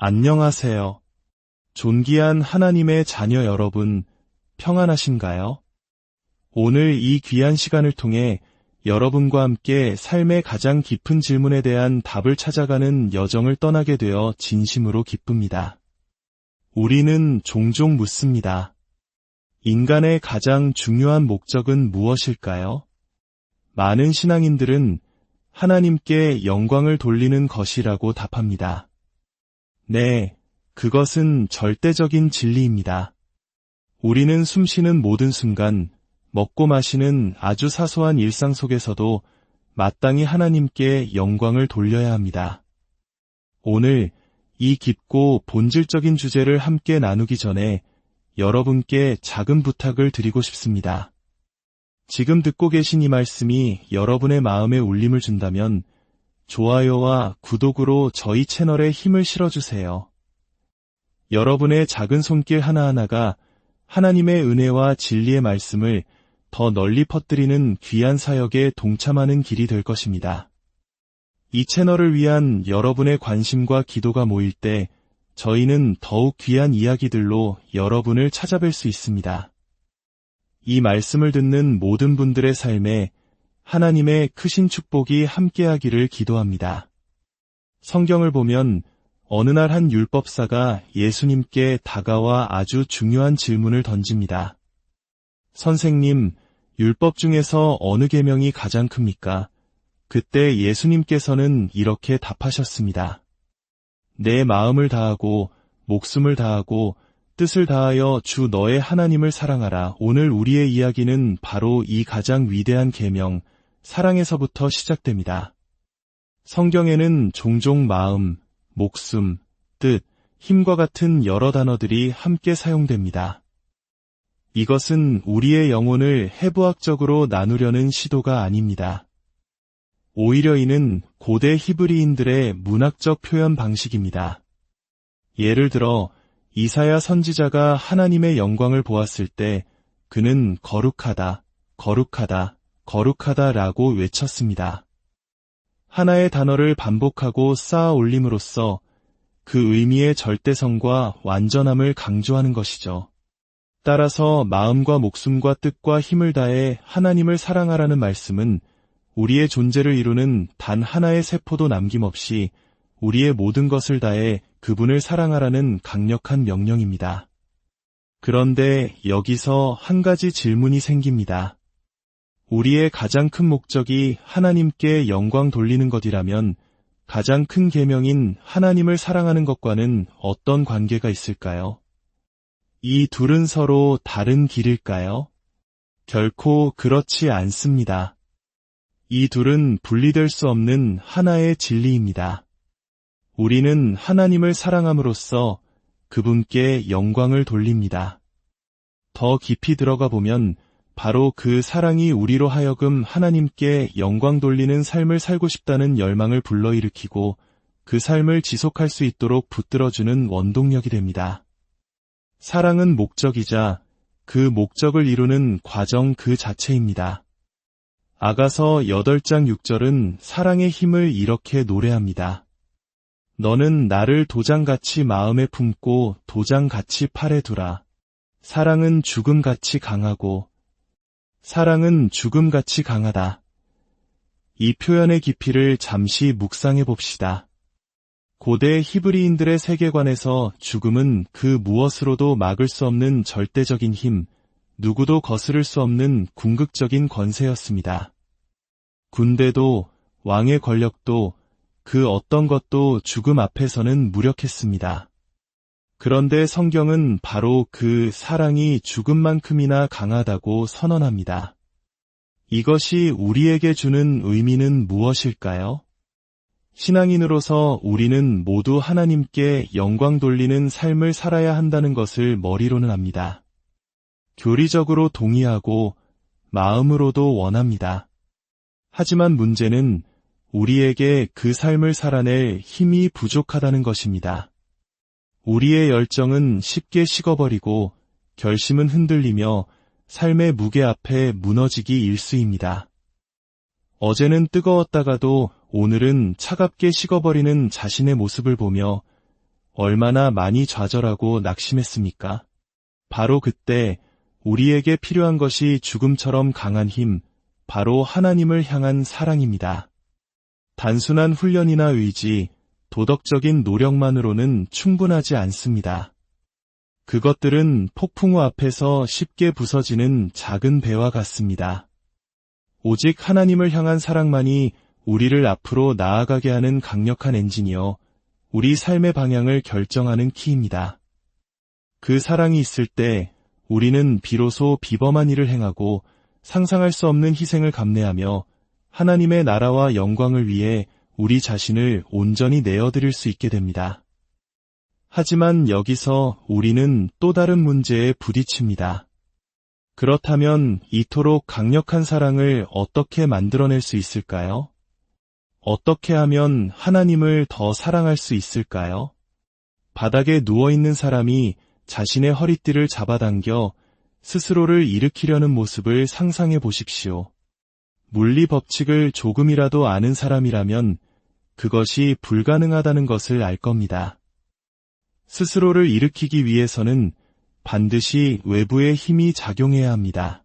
안녕하세요. 존귀한 하나님의 자녀 여러분, 평안하신가요? 오늘 이 귀한 시간을 통해 여러분과 함께 삶의 가장 깊은 질문에 대한 답을 찾아가는 여정을 떠나게 되어 진심으로 기쁩니다. 우리는 종종 묻습니다. 인간의 가장 중요한 목적은 무엇일까요? 많은 신앙인들은 하나님께 영광을 돌리는 것이라고 답합니다. 네, 그것은 절대적인 진리입니다. 우리는 숨쉬는 모든 순간, 먹고 마시는 아주 사소한 일상 속에서도 마땅히 하나님께 영광을 돌려야 합니다. 오늘 이 깊고 본질적인 주제를 함께 나누기 전에 여러분께 작은 부탁을 드리고 싶습니다. 지금 듣고 계신 이 말씀이 여러분의 마음에 울림을 준다면 좋아요와 구독으로 저희 채널에 힘을 실어주세요. 여러분의 작은 손길 하나하나가 하나님의 은혜와 진리의 말씀을 더 널리 퍼뜨리는 귀한 사역에 동참하는 길이 될 것입니다. 이 채널을 위한 여러분의 관심과 기도가 모일 때 저희는 더욱 귀한 이야기들로 여러분을 찾아뵐 수 있습니다. 이 말씀을 듣는 모든 분들의 삶에 하나님의 크신 축복이 함께하기를 기도합니다. 성경을 보면 어느 날 한 율법사가 예수님께 다가와 아주 중요한 질문을 던집니다. 선생님, 율법 중에서 어느 계명이 가장 큽니까? 그때 예수님께서는 이렇게 답하셨습니다. 내 마음을 다하고 목숨을 다하고 뜻을 다하여 주 너의 하나님을 사랑하라. 오늘 우리의 이야기는 바로 이 가장 위대한 계명 사랑에서부터 시작됩니다. 성경에는 종종 마음, 목숨, 뜻, 힘과 같은 여러 단어들이 함께 사용됩니다. 이것은 우리의 영혼을 해부학적으로 나누려는 시도가 아닙니다. 오히려 이는 고대 히브리인들의 문학적 표현 방식입니다. 예를 들어 이사야 선지자가 하나님의 영광을 보았을 때 그는 거룩하다, 거룩하다, 거룩하다라고 외쳤습니다. 하나의 단어를 반복하고 쌓아 올림으로써 그 의미의 절대성과 완전함을 강조하는 것이죠. 따라서 마음과 목숨과 뜻과 힘을 다해 하나님을 사랑하라는 말씀은 우리의 존재를 이루는 단 하나의 세포도 남김없이 우리의 모든 것을 다해 그분을 사랑하라는 강력한 명령입니다. 그런데 여기서 한 가지 질문이 생깁니다. 우리의 가장 큰 목적이 하나님께 영광 돌리는 것이라면 가장 큰 계명인 하나님을 사랑하는 것과는 어떤 관계가 있을까요? 이 둘은 서로 다른 길일까요? 결코 그렇지 않습니다. 이 둘은 분리될 수 없는 하나의 진리입니다. 우리는 하나님을 사랑함으로써 그분께 영광을 돌립니다. 더 깊이 들어가 보면 바로 그 사랑이 우리로 하여금 하나님께 영광 돌리는 삶을 살고 싶다는 열망을 불러일으키고 그 삶을 지속할 수 있도록 붙들어주는 원동력이 됩니다. 사랑은 목적이자 그 목적을 이루는 과정 그 자체입니다. 아가서 8장 6절은 사랑의 힘을 이렇게 노래합니다. 너는 나를 도장같이 마음에 품고 도장같이 팔에 두라. 사랑은 죽음같이 강하고 사랑은 죽음같이 강하다. 이 표현의 깊이를 잠시 묵상해 봅시다. 고대 히브리인들의 세계관에서 죽음은 그 무엇으로도 막을 수 없는 절대적인 힘, 누구도 거스를 수 없는 궁극적인 권세였습니다. 군대도 왕의 권력도 그 어떤 것도 죽음 앞에서는 무력했습니다. 그런데 성경은 바로 그 사랑이 죽음만큼이나 강하다고 선언합니다. 이것이 우리에게 주는 의미는 무엇일까요? 신앙인으로서 우리는 모두 하나님께 영광 돌리는 삶을 살아야 한다는 것을 머리로는 압니다. 교리적으로 동의하고 마음으로도 원합니다. 하지만 문제는 우리에게 그 삶을 살아낼 힘이 부족하다는 것입니다. 우리의 열정은 쉽게 식어버리고 결심은 흔들리며 삶의 무게 앞에 무너지기 일수입니다. 어제는 뜨거웠다가도 오늘은 차갑게 식어버리는 자신의 모습을 보며 얼마나 많이 좌절하고 낙심했습니까? 바로 그때 우리에게 필요한 것이 죽음처럼 강한 힘, 바로 하나님을 향한 사랑입니다. 단순한 훈련이나 의지, 도덕적인 노력만으로는 충분하지 않습니다. 그것들은 폭풍우 앞에서 쉽게 부서지는 작은 배와 같습니다. 오직 하나님을 향한 사랑만이 우리를 앞으로 나아가게 하는 강력한 엔진이요. 우리 삶의 방향을 결정하는 키입니다. 그 사랑이 있을 때 우리는 비로소 비범한 일을 행하고 상상할 수 없는 희생을 감내하며 하나님의 나라와 영광을 위해 우리 자신을 온전히 내어드릴 수 있게 됩니다. 하지만 여기서 우리는 또 다른 문제에 부딪힙니다. 그렇다면 이토록 강력한 사랑을 어떻게 만들어낼 수 있을까요? 어떻게 하면 하나님을 더 사랑할 수 있을까요? 바닥에 누워있는 사람이 자신의 허리띠를 잡아당겨 스스로를 일으키려는 모습을 상상해 보십시오. 물리 법칙을 조금이라도 아는 사람이라면 그것이 불가능하다는 것을 알 겁니다. 스스로를 일으키기 위해서는 반드시 외부의 힘이 작용해야 합니다.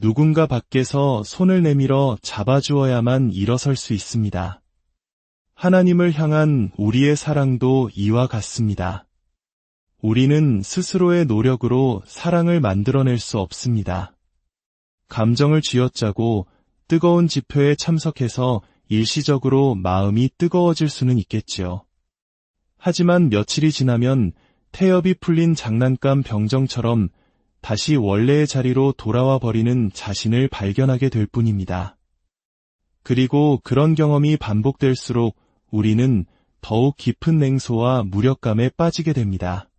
누군가 밖에서 손을 내밀어 잡아주어야만 일어설 수 있습니다. 하나님을 향한 우리의 사랑도 이와 같습니다. 우리는 스스로의 노력으로 사랑을 만들어낼 수 없습니다. 감정을 쥐어짜고 뜨거운 집회에 참석해서 일시적으로 마음이 뜨거워질 수는 있겠지요. 하지만 며칠이 지나면 태엽이 풀린 장난감 병정처럼 다시 원래의 자리로 돌아와 버리는 자신을 발견하게 될 뿐입니다. 그리고 그런 경험이 반복될수록 우리는 더욱 깊은 냉소와 무력감에 빠지게 됩니다.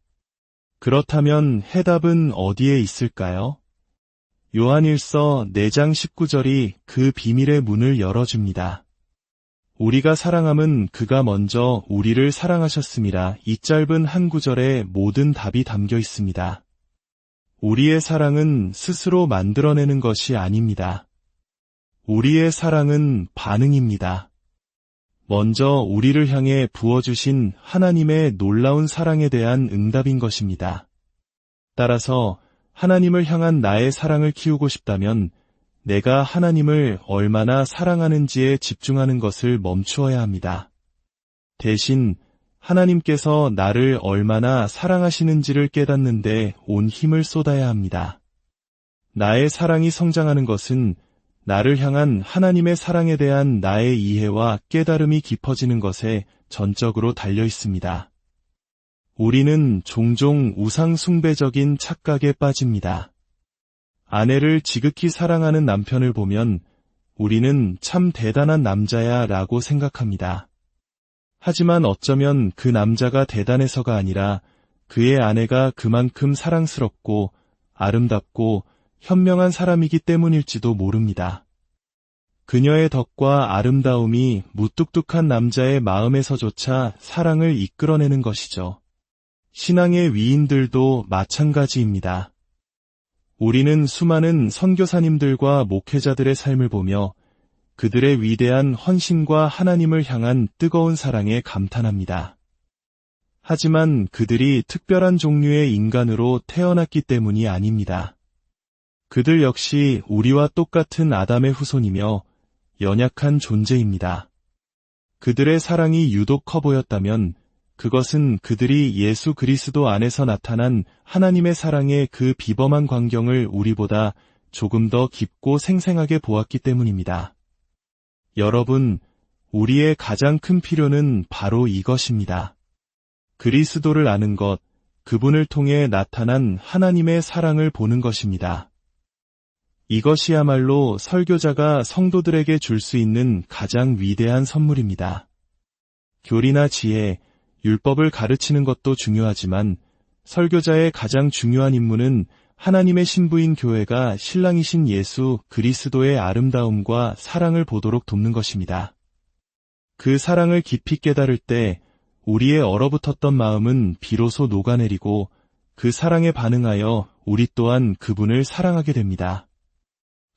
그렇다면 해답은 어디에 있을까요? 요한일서 4장 19절이 그 비밀의 문을 열어줍니다. 우리가 사랑함은 그가 먼저 우리를 사랑하셨습니다. 이 짧은 한 구절에 모든 답이 담겨 있습니다. 우리의 사랑은 스스로 만들어내는 것이 아닙니다. 우리의 사랑은 반응입니다. 먼저 우리를 향해 부어주신 하나님의 놀라운 사랑에 대한 응답인 것입니다. 따라서 하나님을 향한 나의 사랑을 키우고 싶다면 내가 하나님을 얼마나 사랑하는지에 집중하는 것을 멈추어야 합니다. 대신 하나님께서 나를 얼마나 사랑하시는지를 깨닫는데 온 힘을 쏟아야 합니다. 나의 사랑이 성장하는 것은 나를 향한 하나님의 사랑에 대한 나의 이해와 깨달음이 깊어지는 것에 전적으로 달려 있습니다. 우리는 종종 우상숭배적인 착각에 빠집니다. 아내를 지극히 사랑하는 남편을 보면 우리는 참 대단한 남자야 라고 생각합니다. 하지만 어쩌면 그 남자가 대단해서가 아니라 그의 아내가 그만큼 사랑스럽고 아름답고 현명한 사람이기 때문일지도 모릅니다. 그녀의 덕과 아름다움이 무뚝뚝한 남자의 마음에서조차 사랑을 이끌어내는 것이죠. 신앙의 위인들도 마찬가지입니다. 우리는 수많은 선교사님들과 목회자들의 삶을 보며 그들의 위대한 헌신과 하나님을 향한 뜨거운 사랑에 감탄합니다. 하지만 그들이 특별한 종류의 인간으로 태어났기 때문이 아닙니다. 그들 역시 우리와 똑같은 아담의 후손이며 연약한 존재입니다. 그들의 사랑이 유독 커 보였다면 그것은 그들이 예수 그리스도 안에서 나타난 하나님의 사랑의 그 비범한 광경을 우리보다 조금 더 깊고 생생하게 보았기 때문입니다. 여러분, 우리의 가장 큰 필요는 바로 이것입니다. 그리스도를 아는 것, 그분을 통해 나타난 하나님의 사랑을 보는 것입니다. 이것이야말로 설교자가 성도들에게 줄 수 있는 가장 위대한 선물입니다. 교리나 지혜, 율법을 가르치는 것도 중요하지만 설교자의 가장 중요한 임무는 하나님의 신부인 교회가 신랑이신 예수 그리스도의 아름다움과 사랑을 보도록 돕는 것입니다. 그 사랑을 깊이 깨달을 때 우리의 얼어붙었던 마음은 비로소 녹아내리고 그 사랑에 반응하여 우리 또한 그분을 사랑하게 됩니다.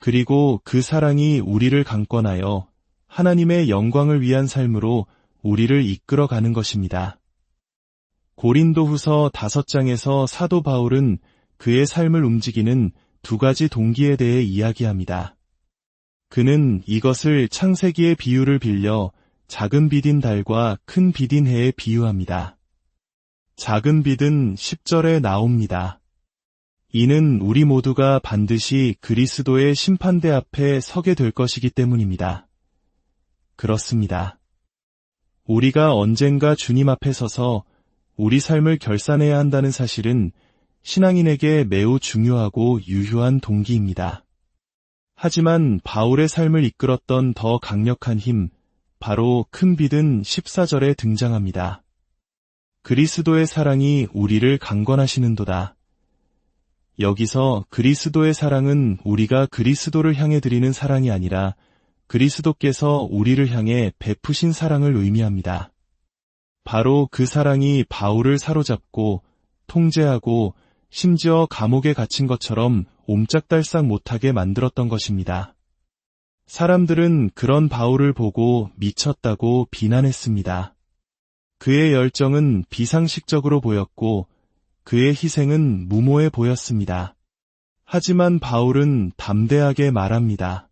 그리고 그 사랑이 우리를 강권하여 하나님의 영광을 위한 삶으로 우리를 이끌어 가는 것입니다. 고린도 후서 5장에서 사도 바울은 그의 삶을 움직이는 두 가지 동기에 대해 이야기합니다. 그는 이것을 창세기의 비유를 빌려 작은 빛인 달과 큰 빛인 해에 비유합니다. 작은 빛은 10절에 나옵니다. 이는 우리 모두가 반드시 그리스도의 심판대 앞에 서게 될 것이기 때문입니다. 그렇습니다. 우리가 언젠가 주님 앞에 서서 우리 삶을 결산해야 한다는 사실은 신앙인에게 매우 중요하고 유효한 동기입니다. 하지만 바울의 삶을 이끌었던 더 강력한 힘, 바로 큰 빛은 14절에 등장합니다. 그리스도의 사랑이 우리를 강권하시는도다. 여기서 그리스도의 사랑은 우리가 그리스도를 향해 드리는 사랑이 아니라 그리스도께서 우리를 향해 베푸신 사랑을 의미합니다. 바로 그 사랑이 바울을 사로잡고 통제하고 심지어 감옥에 갇힌 것처럼 옴짝달싹 못하게 만들었던 것입니다. 사람들은 그런 바울을 보고 미쳤다고 비난했습니다. 그의 열정은 비상식적으로 보였고 그의 희생은 무모해 보였습니다. 하지만 바울은 담대하게 말합니다.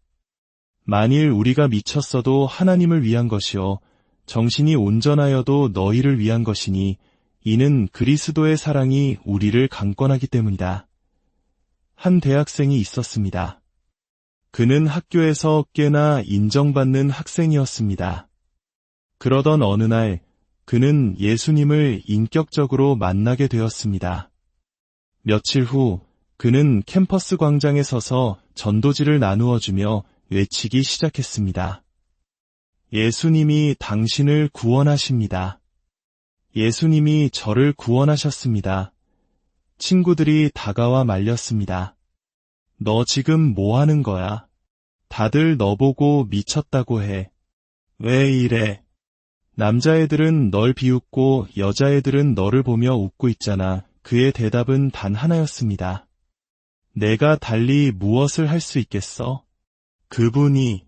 만일 우리가 미쳤어도 하나님을 위한 것이요 정신이 온전하여도 너희를 위한 것이니 이는 그리스도의 사랑이 우리를 강권하기 때문이다. 한 대학생이 있었습니다. 그는 학교에서 꽤나 인정받는 학생이었습니다. 그러던 어느 날 그는 예수님을 인격적으로 만나게 되었습니다. 며칠 후 그는 캠퍼스 광장에 서서 전도지를 나누어 주며 외치기 시작했습니다. 예수님이 당신을 구원하십니다. 예수님이 저를 구원하셨습니다. 친구들이 다가와 말렸습니다. 너 지금 뭐 하는 거야? 다들 너 보고 미쳤다고 해. 왜 이래? 남자애들은 널 비웃고 여자애들은 너를 보며 웃고 있잖아. 그의 대답은 단 하나였습니다. 내가 달리 무엇을 할 수 있겠어? 그분이,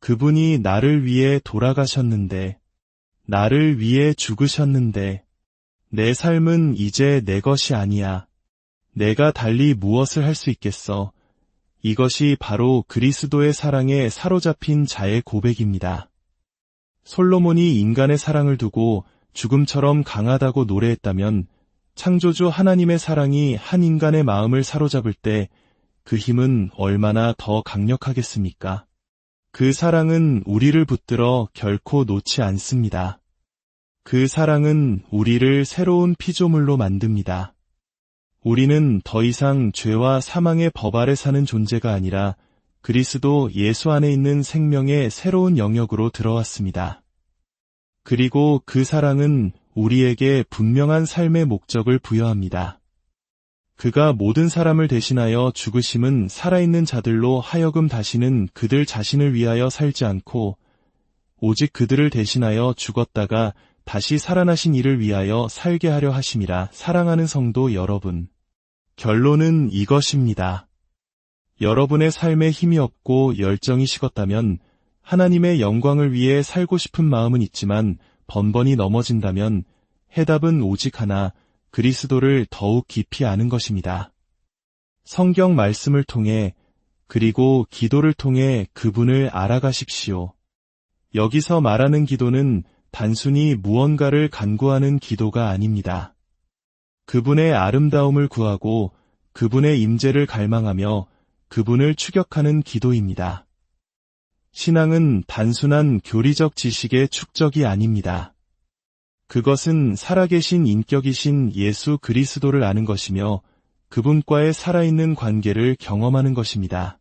그분이 나를 위해 돌아가셨는데, 나를 위해 죽으셨는데 내 삶은 이제 내 것이 아니야. 내가 달리 무엇을 할 수 있겠어. 이것이 바로 그리스도의 사랑에 사로잡힌 자의 고백입니다. 솔로몬이 인간의 사랑을 두고 죽음처럼 강하다고 노래했다면 창조주 하나님의 사랑이 한 인간의 마음을 사로잡을 때 그 힘은 얼마나 더 강력하겠습니까? 그 사랑은 우리를 붙들어 결코 놓지 않습니다. 그 사랑은 우리를 새로운 피조물로 만듭니다. 우리는 더 이상 죄와 사망의 법 아래 사는 존재가 아니라 그리스도 예수 안에 있는 생명의 새로운 영역으로 들어왔습니다. 그리고 그 사랑은 우리에게 분명한 삶의 목적을 부여합니다. 그가 모든 사람을 대신하여 죽으심은 살아있는 자들로 하여금 다시는 그들 자신을 위하여 살지 않고 오직 그들을 대신하여 죽었다가 다시 살아나신 이를 위하여 살게 하려 하심이라 사랑하는 성도 여러분. 결론은 이것입니다. 여러분의 삶에 힘이 없고 열정이 식었다면 하나님의 영광을 위해 살고 싶은 마음은 있지만 번번이 넘어진다면 해답은 오직 하나, 그리스도를 더욱 깊이 아는 것입니다. 성경 말씀을 통해 그리고 기도를 통해 그분을 알아가십시오. 여기서 말하는 기도는 단순히 무언가를 간구하는 기도가 아닙니다. 그분의 아름다움을 구하고 그분의 임재를 갈망하며 그분을 추격하는 기도입니다. 신앙은 단순한 교리적 지식의 축적이 아닙니다. 그것은 살아계신 인격이신 예수 그리스도를 아는 것이며 그분과의 살아있는 관계를 경험하는 것입니다.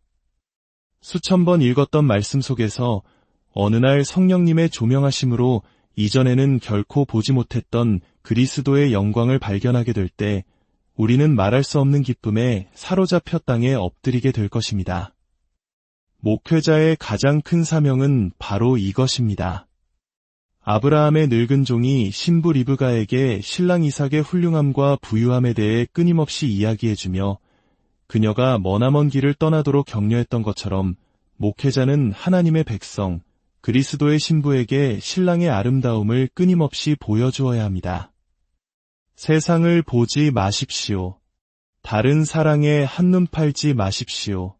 수천 번 읽었던 말씀 속에서 어느 날 성령님의 조명하심으로 이전에는 결코 보지 못했던 그리스도의 영광을 발견하게 될 때 우리는 말할 수 없는 기쁨에 사로잡혀 땅에 엎드리게 될 것입니다. 목회자의 가장 큰 사명은 바로 이것입니다. 아브라함의 늙은 종이 신부 리브가에게 신랑 이삭의 훌륭함과 부유함에 대해 끊임없이 이야기해주며 그녀가 머나먼 길을 떠나도록 격려했던 것처럼 목회자는 하나님의 백성, 그리스도의 신부에게 신랑의 아름다움을 끊임없이 보여주어야 합니다. 세상을 보지 마십시오. 다른 사랑에 한눈 팔지 마십시오.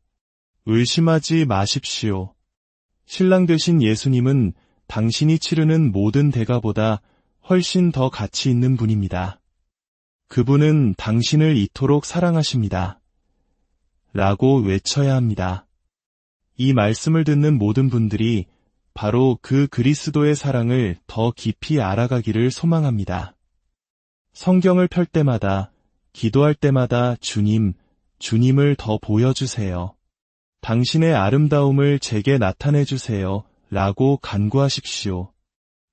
의심하지 마십시오. 신랑 되신 예수님은 당신이 치르는 모든 대가보다 훨씬 더 가치 있는 분입니다. 그분은 당신을 이토록 사랑하십니다. 라고 외쳐야 합니다. 이 말씀을 듣는 모든 분들이 바로 그 그리스도의 사랑을 더 깊이 알아가기를 소망합니다. 성경을 펼 때마다, 기도할 때마다 주님, 주님을 더 보여주세요. 당신의 아름다움을 제게 나타내 주세요. 라고 간구하십시오.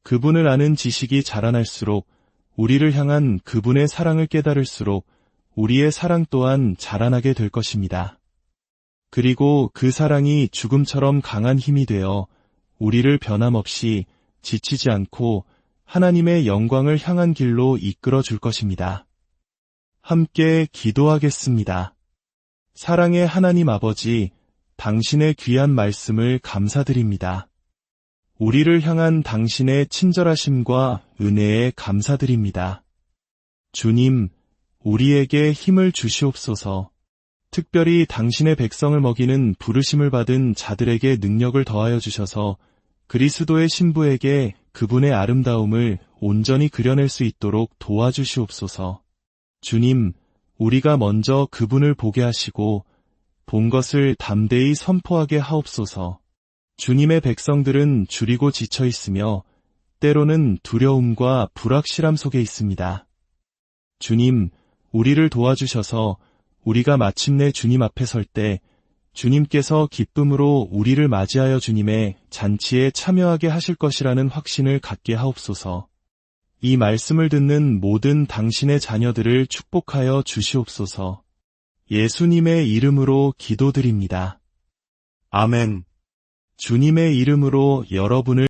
그분을 아는 지식이 자라날수록 우리를 향한 그분의 사랑을 깨달을수록 우리의 사랑 또한 자라나게 될 것입니다. 그리고 그 사랑이 죽음처럼 강한 힘이 되어 우리를 변함없이 지치지 않고 하나님의 영광을 향한 길로 이끌어 줄 것입니다. 함께 기도하겠습니다. 사랑의 하나님 아버지, 당신의 귀한 말씀을 감사드립니다. 우리를 향한 당신의 친절하심과 은혜에 감사드립니다. 주님, 우리에게 힘을 주시옵소서. 특별히 당신의 백성을 먹이는 부르심을 받은 자들에게 능력을 더하여 주셔서 그리스도의 신부에게 그분의 아름다움을 온전히 그려낼 수 있도록 도와주시옵소서. 주님, 우리가 먼저 그분을 보게 하시고 본 것을 담대히 선포하게 하옵소서. 주님의 백성들은 줄이고 지쳐 있으며 때로는 두려움과 불확실함 속에 있습니다. 주님, 우리를 도와주셔서 우리가 마침내 주님 앞에 설 때 주님께서 기쁨으로 우리를 맞이하여 주님의 잔치에 참여하게 하실 것이라는 확신을 갖게 하옵소서. 이 말씀을 듣는 모든 당신의 자녀들을 축복하여 주시옵소서. 예수님의 이름으로 기도드립니다. 아멘. 주님의 이름으로 여러분을